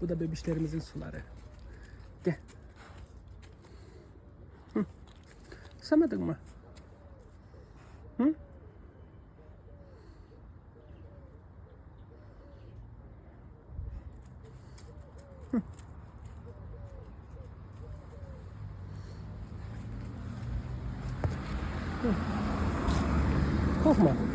Bu da bebişlerimizin suları. Gel. Hı. Samadın mı? Hı? Hı. Hı. Korkma.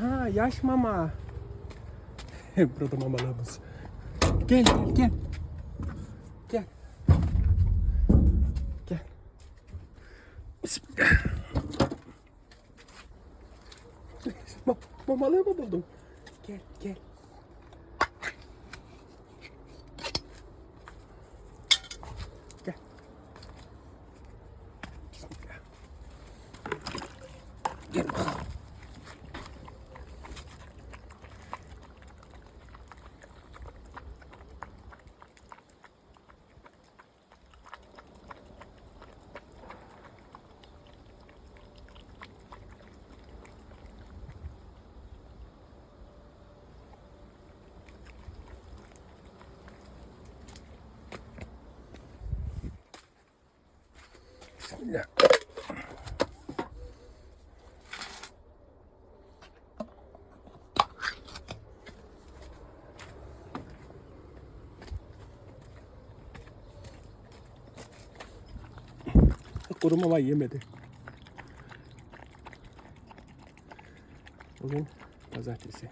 Ha yaş mama. Burada mamalığımız. Gel gel gel. Gel. Gel. Bismillah. Ma mamalığı mı buldum? Gel. Bismillah. Kuru mama yemedi. Bugün pazartesi.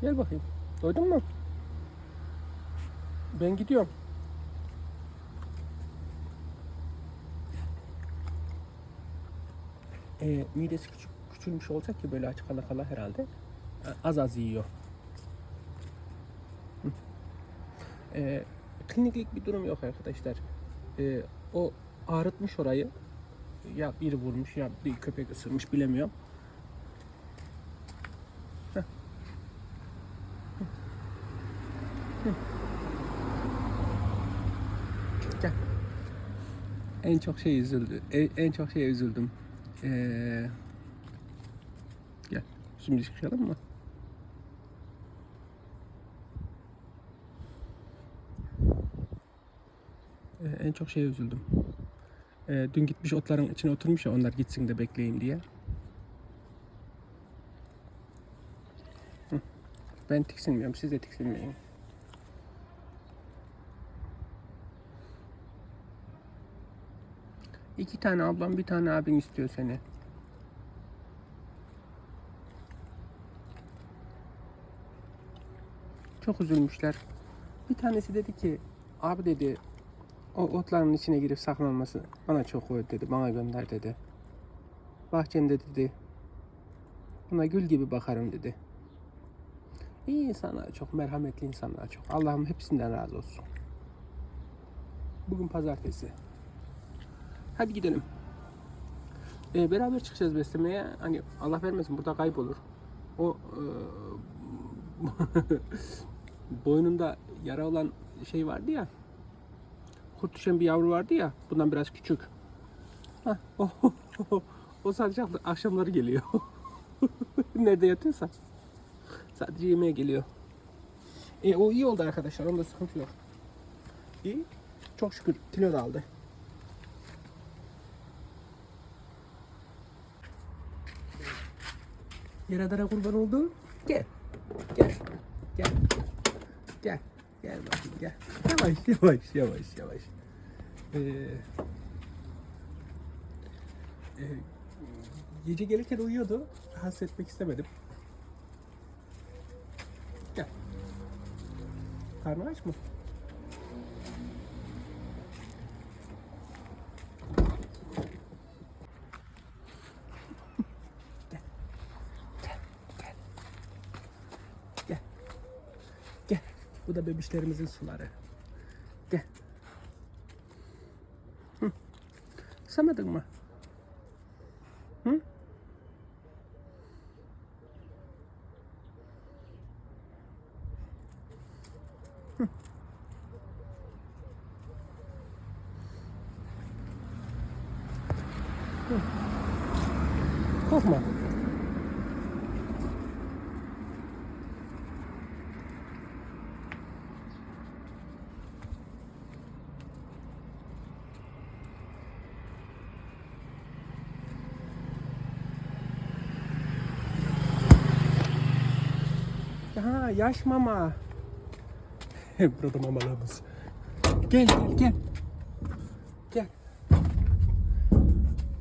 Gel bakayım. Doydun mu? Ben gidiyorum. Ee, midesi küçük, küçülmüş olacak ki böyle aç kala kala herhalde. Az az yiyor. Ee, kliniklik bir durum yok arkadaşlar. Ee, o ağrıtmış orayı. Ya biri vurmuş ya bir köpek ısırmış bilemiyorum. En çok şey üzüldü. En, en çok şey üzüldüm. Ee, gel. Şimdi çıkalım mı? Ee, en çok şeye üzüldüm. Ee, dün gitmiş otların içine oturmuş ya onlar gitsin de bekleyin diye. Ben tiksinmiyorum. Siz de tiksinmeyin. İki tane ablam bir tane abin istiyor seni. Çok üzülmüşler. Bir tanesi dedi ki abi dedi o otların içine girip saklanması bana çok koydu dedi. Bana gönder dedi. Bahçemde dedi. Ona gül gibi bakarım dedi. İyi insanlar çok, merhametli insanlar çok. Allah'ım hepsinden razı olsun. Bugün pazartesi. Hadi gidelim. Ee, beraber çıkacağız beslemeye. Hani Allah vermesin burada kaybolur. O e, boynunda yara olan şey vardı ya. Kurt düşen bir yavru vardı ya. Bundan biraz küçük. Hah, o, o sadece akşamları geliyor. Nerede yatıyorsa. Sadece yemeğe geliyor. E, o iyi oldu arkadaşlar. Onda sıkıntı yok. İyi. Çok şükür kilo da aldı. Yaradana kurban oldu. Gel. Gel. Gel. Gel. Gel bakayım gel. Yavaş yavaş yavaş yavaş. Ee, e, gece gelirken uyuyordu. Rahatsız etmek istemedim. Gel. Karnı aç mı? Gel. Gel. Bu da bebişlerimizin suları. Gel. Hı. Samadın mı? Hı? Hı. Hı. Korkma. Ha yaş mama. Burada mamalarımız. Gel gel gel. Gel.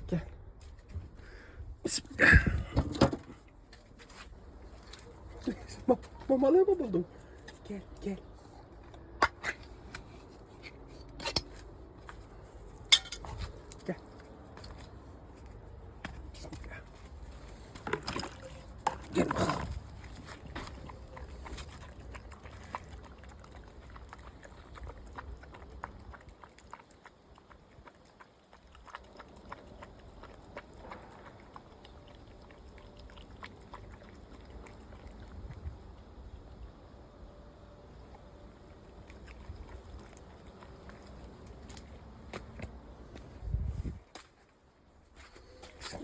Gel. Bismillah. Ma mamalığı mı buldum? Gel gel. Gel. Bismillah. Gel bakalım.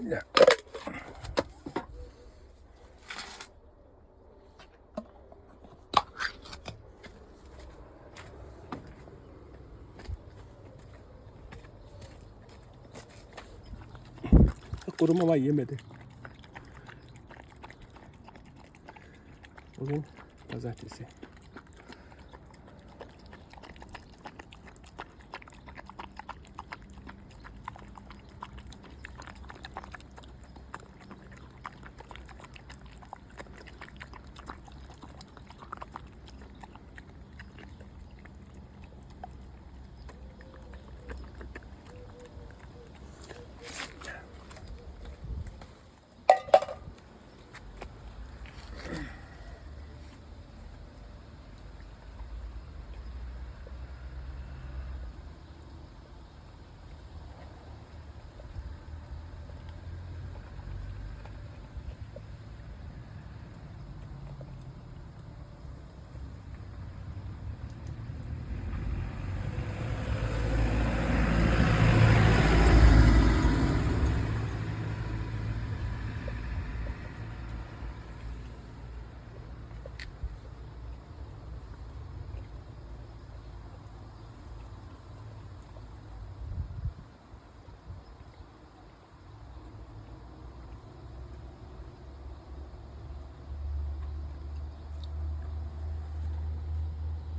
Bismillah. Kuru mama yemedi. Bugün pazartesi.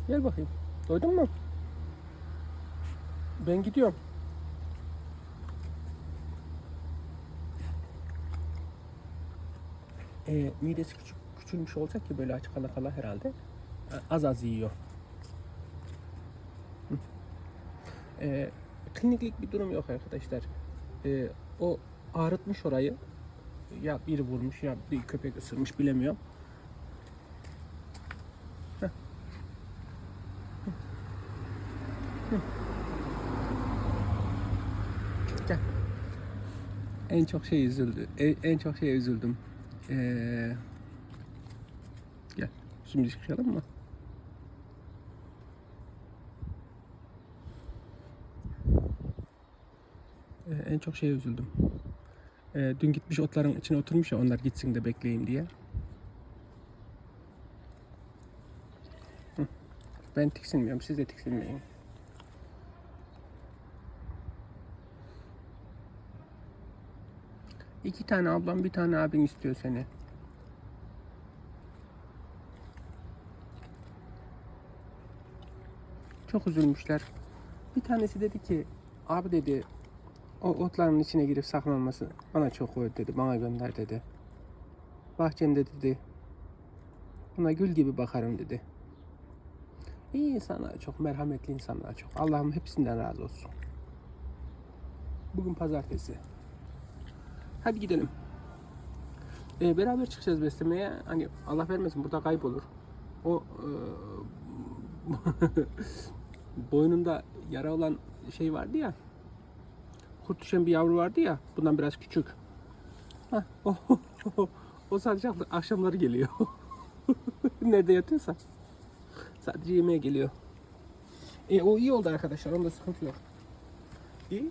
Gel bakayım. Doydun mu? Ben gidiyorum. Ee, midesi küçük, küçülmüş olacak ki böyle aç kala kala herhalde. Az az yiyor. Ee, kliniklik bir durum yok arkadaşlar. Ee, o ağrıtmış orayı. Ya biri vurmuş ya bir köpek ısırmış bilemiyorum. En çok şey üzüldü. En, en çok şey üzüldüm. Ee, gel. üstümüzü yıkayalım mı? Ee, en çok şeye üzüldüm. Ee, dün gitmiş otların içine oturmuş ya onlar gitsin de bekleyeyim diye. Ben tiksinmiyorum. Siz de tiksinmeyin. İki tane ablam bir tane abin istiyor seni. Çok üzülmüşler. Bir tanesi dedi ki abi dedi o otların içine girip saklanması bana çok koydu dedi. Bana gönder dedi. Bahçemde dedi. Ona gül gibi bakarım dedi. İyi insanlar çok, merhametli insanlar çok. Allah'ım hepsinden razı olsun. Bugün pazartesi. Hadi gidelim. Ee, beraber çıkacağız beslemeye. Hani Allah vermesin burada kaybolur. O e, boynunda yara olan şey vardı ya. Kurt düşen bir yavru vardı ya. Bundan biraz küçük. Hah, o, o sadece akşamları geliyor. Nerede yatıyorsa. Sadece yemeğe geliyor. E, o iyi oldu arkadaşlar. Onda sıkıntı yok. İyi.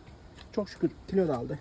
Çok şükür kilo da aldı.